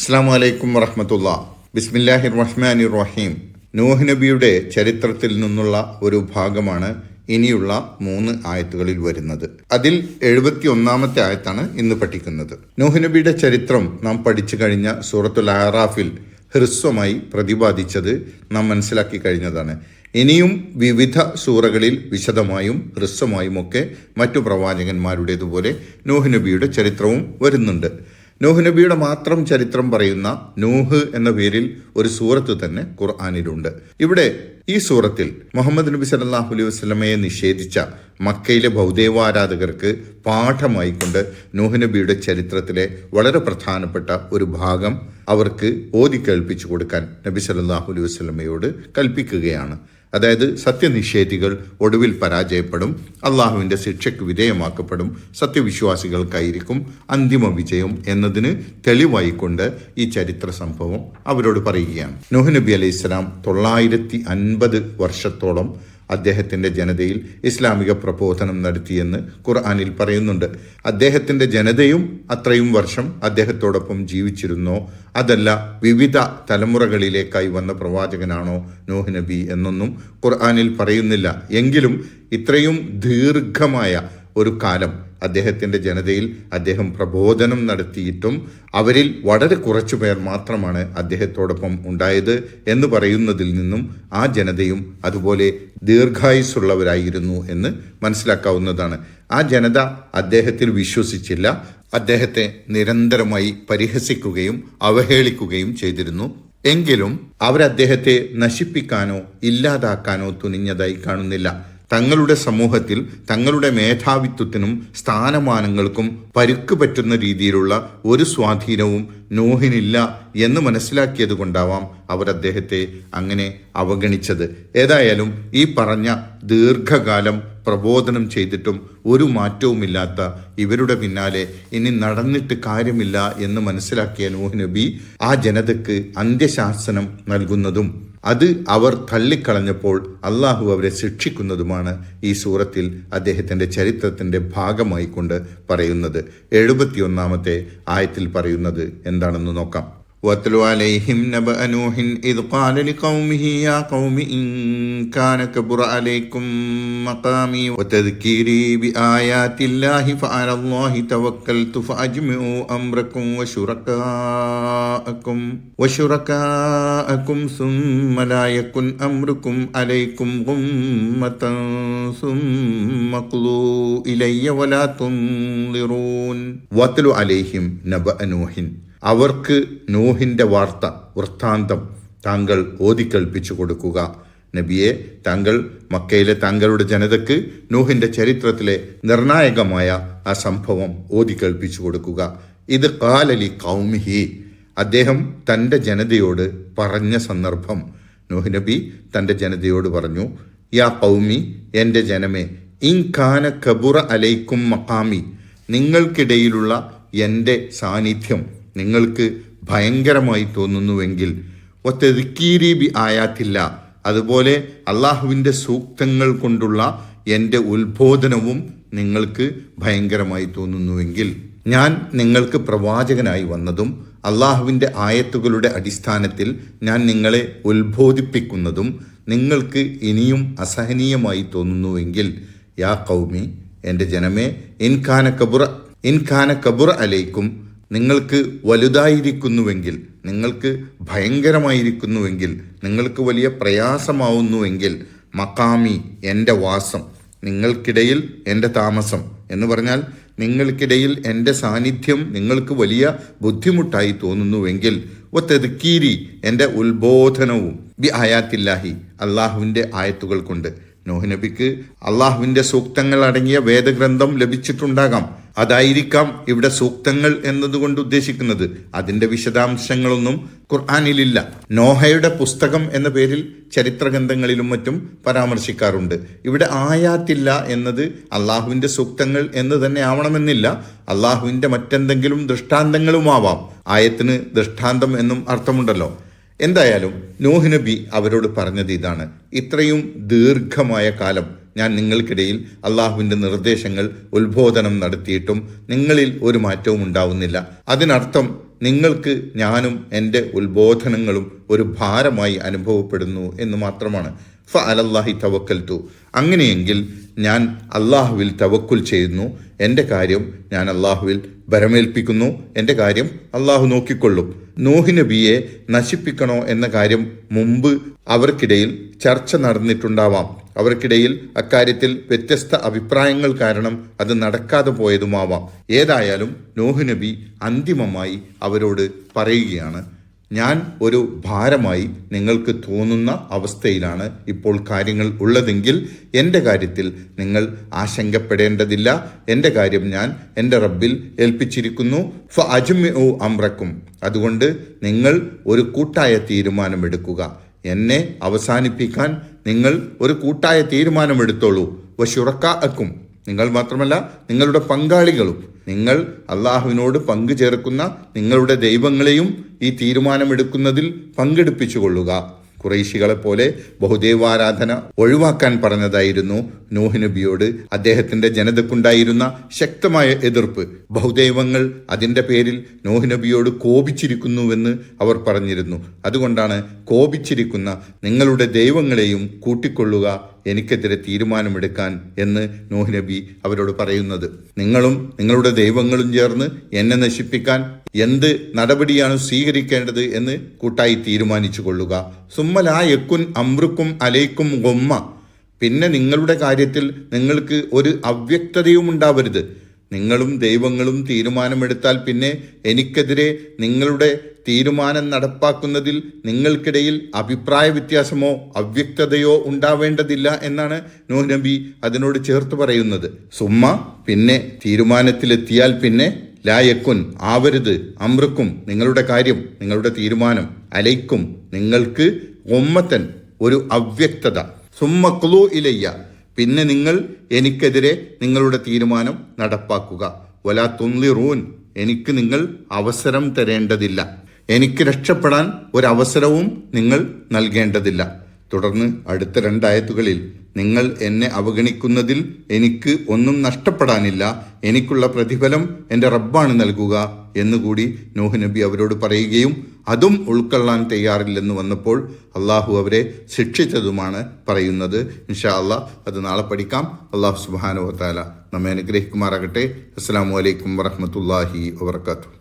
അസ്സാം വലൈക്കും വറഹമത്തുള്ള. ബിസ്മില്ലാഹിർ റഹ്മാനി റഹീം നൂഹ് നബിയുടെ ചരിത്രത്തിൽ നിന്നുള്ള ഒരു ഭാഗമാണ് ഇനിയുള്ള മൂന്ന് ആയത്തുകളിൽ വരുന്നത്. അതിൽ എഴുപത്തി ഒന്നാമത്തെ ആയത്താണ് ഇന്ന് പഠിക്കുന്നത്. നൂഹ് നബിയുടെ ചരിത്രം നാം പഠിച്ചു കഴിഞ്ഞ സൂറത്തുൽ ആറാഫിൽ ഹ്രസ്വമായി പ്രതിപാദിച്ചത് നാം മനസ്സിലാക്കി കഴിഞ്ഞതാണ്. ഇനിയും വിവിധ സൂറകളിൽ വിശദമായും ഹ്രസ്വമായും ഒക്കെ മറ്റു പ്രവാചകന്മാരുടേതുപോലെ നൂഹ് നബിയുടെ ചരിത്രവും വരുന്നുണ്ട്. നൂഹ് നബിയുടെ മാത്രം ചരിത്രം പറയുന്ന നൂഹ് എന്ന പേരിൽ ഒരു സൂറത്ത് തന്നെ ഖുർആാനിലുണ്ട്. ഇവിടെ ഈ സൂറത്തിൽ മുഹമ്മദ് നബി സല്ലാഹു അലൈഹി വസ്ലമയെ നിഷേധിച്ച മക്കയിലെ ബൗദ്ധേവാരാധകർക്ക് പാഠമായിക്കൊണ്ട് നൂഹ് നബിയുടെ ചരിത്രത്തിലെ വളരെ പ്രധാനപ്പെട്ട ഒരു ഭാഗം അവർക്ക് ഓതി കേൾപ്പിച്ചു കൊടുക്കാൻ നബി സല്ലാഹു അലൈഹി വസ്ലമയോട് കൽപ്പിക്കുകയാണ്. അതായത് സത്യനിഷേധികൾ ഒടുവിൽ പരാജയപ്പെടും അള്ളാഹുവിന്റെ ശിക്ഷയ്ക്ക് വിധേയമാക്കപ്പെടും സത്യവിശ്വാസികൾക്കായിരിക്കും അന്തിമ വിജയം എന്നതിന് തെളിവായിക്കൊണ്ട് ഈ ചരിത്ര സംഭവം അവരോട് പറയുകയാണ്. നൂഹ് നബി അലൈഹി സ്വലാം തൊള്ളായിരത്തി അൻപത് വർഷത്തോളം അദ്ദേഹത്തിന്റെ ജനതയിൽ ഇസ്ലാമിക പ്രബോധനം നടത്തിയെന്ന് ഖുർആാനിൽ പറയുന്നുണ്ട്. അദ്ദേഹത്തിന്റെ ജനതയും അത്രയും വർഷം അദ്ദേഹത്തോടൊപ്പം ജീവിച്ചിരുന്നോ? അതല്ല വിവിധ തലമുറകളിലേക്കായി വന്ന പ്രവാചകനാണോ നോഹ് നബി എന്നൊന്നും ഖുർആാനിൽ പറയുന്നില്ല. എങ്കിലും ഇത്രയും ദീർഘമായ ഒരു കാലം അദ്ദേഹത്തിന്റെ ജനതയിൽ അദ്ദേഹം പ്രബോധനം നടത്തിയിട്ടും അവരിൽ വളരെ കുറച്ചു പേർ മാത്രമാണ് അദ്ദേഹത്തോടൊപ്പം ഉണ്ടായത് എന്ന് പറയുന്നതിൽ നിന്നും ആ ജനതയും അതുപോലെ ദീർഘായുസുള്ളവരായിരുന്നു എന്ന് മനസ്സിലാക്കാവുന്നതാണ്. ആ ജനത അദ്ദേഹത്തിൽ വിശ്വസിച്ചില്ല. അദ്ദേഹത്തെ നിരന്തരമായി പരിഹസിക്കുകയും അവഹേളിക്കുകയും ചെയ്തിരുന്നു. എങ്കിലും അവരദ്ദേഹത്തെ നശിപ്പിക്കാനോ ഇല്ലാതാക്കാനോ തുനിഞ്ഞതായി കാണുന്നില്ല. തങ്ങളുടെ സമൂഹത്തിൽ തങ്ങളുടെ മേധാവിത്വത്തിനും സ്ഥാനമാനങ്ങൾക്കും പരുക്ക് പറ്റുന്ന രീതിയിലുള്ള ഒരു സ്വാധീനവും നോഹിനില്ല എന്ന് മനസ്സിലാക്കിയത് കൊണ്ടാവാം അവർ അദ്ദേഹത്തെ അങ്ങനെ അവഗണിച്ചത്. ഏതായാലും ഈ പറഞ്ഞ ദീർഘകാലം പ്രബോധനം ചെയ്തിട്ടും ഒരു മാറ്റവുമില്ലാത്ത ഇവരുടെ പിന്നാലെ ഇനി നടന്നിട്ട് കാര്യമില്ല എന്ന് മനസ്സിലാക്കിയ നൂഹ് നബി ആ ജനതയ്ക്ക് അന്ത്യശാസനം നൽകുന്നതും അത് അവർ തള്ളിക്കളഞ്ഞപ്പോൾ അള്ളാഹു അവരെ ശിക്ഷിക്കുന്നതുമാണ് ഈ സൂറത്തിൽ അദ്ദേഹത്തിന്റെ ചരിത്രത്തിന്റെ ഭാഗമായി കൊണ്ട് പറയുന്നത്. എഴുപത്തിയൊന്നാമത്തെ ആയത്തിൽ പറയുന്നത് എന്താണെന്ന് നോക്കാം. واتل عليهم نبأ نوح إذ قال لقومه يا قوم إن كان كبر عليكم مقامي وتذكيري بآيات الله فعلى الله توكلت فأجمعوا أمركم وشركاءكم وشركاءكم ثم لا يكن أمركم عليكم غمة ثم قضوا إلي ولا تنظرون واتل عليهم نبأ نوح അവർക്ക് നൂഹിന്റെ വാർത്ത വൃത്താന്തം താങ്കൾ ഓതിക്കൽപ്പിച്ചു കൊടുക്കുക. നബിയെ താങ്കൾ മക്കയിലെ താങ്കളുടെ ജനതയ്ക്ക് നൂഹിന്റെ ചരിത്രത്തിലെ നിർണായകമായ ആ സംഭവം ഓതിക്കൽപ്പിച്ചു കൊടുക്കുക. ഇത് കാലലി കൗമിഹി അദ്ദേഹം തന്റെ ജനതയോട് പറഞ്ഞ സന്ദർഭം. നൂഹ് നബി തന്റെ ജനതയോട് പറഞ്ഞു യാ കൗമി എന്റെ ജനമേ ഇൻഖാന കബുറ അലൈക്കും മഹാമി നിങ്ങൾക്കിടയിലുള്ള എന്റെ സാന്നിധ്യം നിങ്ങൾക്ക് ഭയങ്കരമായി തോന്നുന്നുവെങ്കിൽ ഒത്തെതുക്കീരി ബി ആയാത്തില്ല. അതുപോലെ അള്ളാഹുവിന്റെ സൂക്തങ്ങൾ കൊണ്ടുള്ള എന്റെ ഉത്ബോധനവും നിങ്ങൾക്ക് ഭയങ്കരമായി തോന്നുന്നുവെങ്കിൽ ഞാൻ നിങ്ങൾക്ക് പ്രവാചകനായി വന്നതും അള്ളാഹുവിന്റെ ആയത്തുകളുടെ അടിസ്ഥാനത്തിൽ ഞാൻ നിങ്ങളെ ഉത്ബോധിപ്പിക്കുന്നതും നിങ്ങൾക്ക് ഇനിയും അസഹനീയമായി തോന്നുന്നുവെങ്കിൽ യാ കൗമി എന്റെ ജനമേ ഇൻഖാന കബുറ ഇൻഖാന കബുറ അലൈക്കും നിങ്ങൾക്ക് വലുതായിരിക്കുന്നുവെങ്കിൽ നിങ്ങൾക്ക് ഭയങ്കരമായിരിക്കുന്നുവെങ്കിൽ നിങ്ങൾക്ക് വലിയ പ്രയാസമാവുന്നുവെങ്കിൽ മക്കാമി എന്റെ വാസം നിങ്ങൾക്കിടയിൽ എന്റെ താമസം എന്ന് പറഞ്ഞാൽ നിങ്ങൾക്കിടയിൽ എന്റെ സാന്നിധ്യം നിങ്ങൾക്ക് വലിയ ബുദ്ധിമുട്ടായി തോന്നുന്നുവെങ്കിൽ ഒത്തെതുക്കീരി എന്റെ ഉത്ബോധനവും ബി ആയാത്തില്ലാഹി അള്ളാഹുവിന്റെ ആയത്തുകൾ കൊണ്ട്. നോഹ് നബിക്ക് അള്ളാഹുവിന്റെ സൂക്തങ്ങൾ അടങ്ങിയ വേദഗ്രന്ഥം ലഭിച്ചിട്ടുണ്ടാകാം. അതായിരിക്കാം ഇവിടെ സൂക്തങ്ങൾ എന്നതുകൊണ്ട് ഉദ്ദേശിക്കുന്നത്. അതിന്റെ വിശദാംശങ്ങളൊന്നും ഖുർആാനിലില്ല. നോഹയുടെ പുസ്തകം എന്ന പേരിൽ ചരിത്രഗ്രന്ഥങ്ങളിലും മറ്റും പരാമർശിക്കാറുണ്ട്. ഇവിടെ ആയാത്തില്ല എന്നത് അള്ളാഹുവിന്റെ സൂക്തങ്ങൾ എന്ന് തന്നെ ആവണമെന്നില്ല. അള്ളാഹുവിന്റെ മറ്റെന്തെങ്കിലും ദൃഷ്ടാന്തങ്ങളുമാവാം. ആയത്തിന് ദൃഷ്ടാന്തം എന്നും അർത്ഥമുണ്ടല്ലോ. എന്തായാലും നൂഹ് നബി അവരോട് പറഞ്ഞത് ഇതാണ്. ഇത്രയും ദീർഘമായ കാലം ഞാൻ നിങ്ങൾക്കിടയിൽ അള്ളാഹുവിന്റെ നിർദ്ദേശങ്ങൾ ഉത്ബോധനം നടത്തിയിട്ടും നിങ്ങളിൽ ഒരു മാറ്റവും ഉണ്ടാവുന്നില്ല. അതിനർത്ഥം നിങ്ങൾക്ക് ഞാനും എന്റെ ഉത്ബോധനങ്ങളും ഒരു ഭാരമായി അനുഭവപ്പെടുന്നു എന്ന് മാത്രമാണ്. ഫ അലല്ലാഹി തവക്കൽത്തു അങ്ങനെയെങ്കിൽ ഞാൻ അള്ളാഹുവിൽ തവക്കുൽ ചെയ്യുന്നു. എന്റെ കാര്യം ഞാൻ അള്ളാഹുവിൽ ഭരമേൽപ്പിക്കുന്നു. എന്റെ കാര്യം അള്ളാഹു നോക്കിക്കൊള്ളും. നൂഹ് നബിയെ നശിപ്പിക്കണോ എന്ന കാര്യം മുമ്പ് അവർക്കിടയിൽ ചർച്ച നടന്നിട്ടുണ്ടാവാം. അവർക്കിടയിൽ അക്കാര്യത്തിൽ വ്യത്യസ്ത അഭിപ്രായങ്ങൾ കാരണം അത് നടക്കാതെ പോയതുമാവാം. ഏതായാലും നോഹ് നബി അന്തിമമായി അവരോട് പറയുകയാണ്. ഞാൻ ഒരു ഭാരമായി നിങ്ങൾക്ക് തോന്നുന്ന അവസ്ഥയിലാണ് ഇപ്പോൾ കാര്യങ്ങൾ ഉള്ളതെങ്കിൽ എന്റെ കാര്യത്തിൽ നിങ്ങൾ ആശങ്കപ്പെടേണ്ടതില്ല. എന്റെ കാര്യം ഞാൻ എന്റെ റബ്ബിൽ ഏൽപ്പിച്ചിരിക്കുന്നു. ഫ അജ്മി അമ്രക്കും അതുകൊണ്ട് നിങ്ങൾ ഒരു കൂട്ടായ തീരുമാനമെടുക്കുക. എന്നെ അവസാനിപ്പിക്കാൻ നിങ്ങൾ ഒരു കൂട്ടായ തീരുമാനമെടുത്തോളൂ. വശുറക്കാക്കും നിങ്ങൾ മാത്രമല്ല നിങ്ങളുടെ പങ്കാളികളും നിങ്ങൾ അള്ളാഹുവിനോട് പങ്കു ചേർക്കുന്ന നിങ്ങളുടെ ദൈവങ്ങളെയും ഈ തീരുമാനമെടുക്കുന്നതിൽ പങ്കെടുപ്പിച്ചുകൊള്ളുക. കുറേശികളെ പോലെ ബഹുദൈവാരാധന ഒഴിവാക്കാൻ പറഞ്ഞതായിരുന്നു നൂഹ് നബിയോട്. ജനതക്കുണ്ടായിരുന്ന ശക്തമായ എതിർപ്പ് ബഹുദൈവങ്ങൾ അതിന്റെ പേരിൽ നൂഹ് നബിയോട് കോപിച്ചിരിക്കുന്നുവെന്ന് അവർ പറഞ്ഞിരുന്നു. അതുകൊണ്ടാണ് കോപിച്ചിരിക്കുന്ന നിങ്ങളുടെ ദൈവങ്ങളെയും കൂട്ടിക്കൊള്ളുക എനിക്കെതിരെ തീരുമാനമെടുക്കാൻ എന്ന് നോഹ്നബി അവരോട് പറയുന്നത്. നിങ്ങളും നിങ്ങളുടെ ദൈവങ്ങളും ചേർന്ന് എന്നെ നശിപ്പിക്കാൻ എന്ത് നടപടിയാണ് സ്വീകരിക്കേണ്ടത് എന്ന് കൂട്ടായി തീരുമാനിച്ചു കൊള്ളുക. സുമ്മലാ യക്കുൻ അമ്രുക്കും അലൈക്കും ഗൊമ്മ. പിന്നെ നിങ്ങളുടെ കാര്യത്തിൽ നിങ്ങൾക്ക് ഒരു അവ്യക്തതയും ഉണ്ടാവരുത് നിങ്ങളും ദൈവങ്ങളും തീരുമാനമെടുത്താൽ പിന്നെ എനിക്കെതിരെ നിങ്ങളുടെ തീരുമാനം നടപ്പാക്കുന്നതിൽ നിങ്ങൾക്കിടയിൽ അഭിപ്രായ വ്യത്യാസമോ അവ്യക്തതയോ ഉണ്ടാവേണ്ടതില്ല എന്നാണ് നൂഹ് നബി അതിനോട് ചേർത്ത് പറയുന്നത്. സുമ്മ പിന്നെ തീരുമാനത്തിലെത്തിയാൽ പിന്നെ ലായക്കുൻ ആവരുത് അമൃക്കും നിങ്ങളുടെ കാര്യം നിങ്ങളുടെ തീരുമാനം അലയ്ക്കും നിങ്ങൾക്ക് ഒമ്മത്തൻ ഒരു അവ്യക്തത. സുമ്മക്ലു ഇലയ്യ പിന്നെ നിങ്ങൾ എനിക്കെതിരെ നിങ്ങളുടെ തീരുമാനം നടപ്പാക്കുക. വലാ തുന്ലിറൂൻ എനിക്ക് നിങ്ങൾ അവസരം തരേണ്ടതില്ല. എനിക്ക് രക്ഷപ്പെടാൻ ഒരവസരവും നിങ്ങൾ നൽകേണ്ടതില്ല. തുടർന്ന് അടുത്ത രണ്ടായത്തുകളിൽ നിങ്ങൾ എന്നെ അവഗണിക്കുന്നതിൽ എനിക്ക് ഒന്നും നഷ്ടപ്പെടാനില്ല എനിക്കുള്ള പ്രതിഫലം എന്റെ റബ്ബാണ് നൽകുക എന്നുകൂടി നൂഹ് നബി അവരോട് പറയുകയും അതും ഉൾക്കൊള്ളാൻ തയ്യാറില്ലെന്ന് വന്നപ്പോൾ അള്ളാഹു അവരെ ശിക്ഷിച്ചതുമാണ് പറയുന്നത്. ഇൻഷാ അള്ളാഹ് അത് നാളെ പഠിക്കാം. അള്ളാഹു സുബാനുവത്താല നമ്മെ അനുഗ്രഹിക്കുമാറാകട്ടെ. അസ്സാം വലൈക്കും വറഹമത്തല്ലാഹി വാത്തു